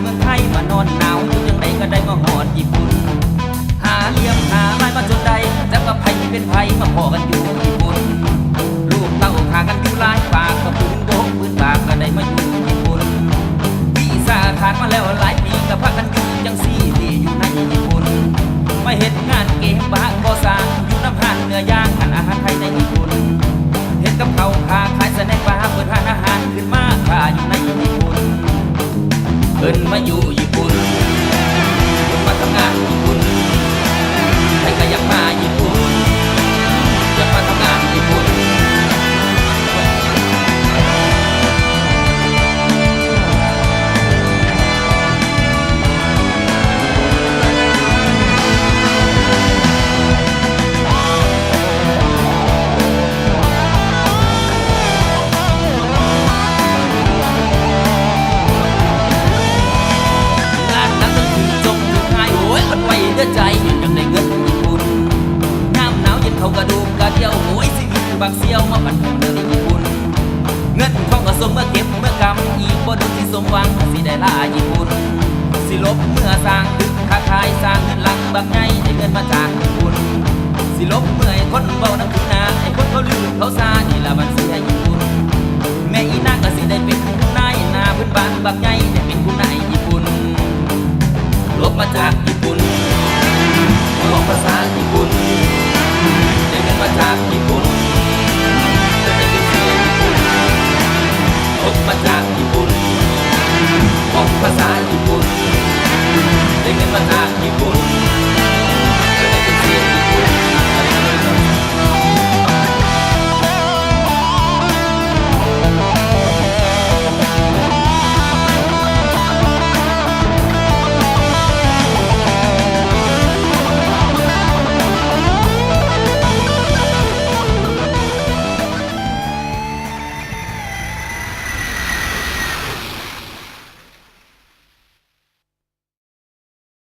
เมืองไทยมานอนหนาวอยู่จังไดก็ได้มาหอดญี่ปุ่น หาเลี้ยงหาไม้มาจนใดจักว่าไผเป็นไผมาพอกันอยู่ เพิ่นมาอยู่ บางเสียวมาบันเดินญี่ปุ่น เงินทองก็สมเมื่อเก็บเมื่อกำอีกบ่ดนที่สมหวังสิได้ลาญี่ปุ่น สิลบเมื่อสร้างตึกค้าขายสร้างเงินหลังบางไงได้เงินมาจากญี่ปุ่น สิลบเมื่อไอ้คนเบาน้ำถึงนนาไอ้คนเขาลืมเขาซานี่ละมันเสียญี่ปุ่น แม่อีนางก็สิได้เป็นผู้นายนาพื้นบ้านบักใหญ่ได้เป็นผู้นายญี่ปุ่น ลบมาจากญี่ปุ่นลบภาษาญี่ปุ่นได้เงินมาจากญี่ปุ่นจะได้เป็นเสียญี่ปุ่นลบมาจากญี่ปุ่น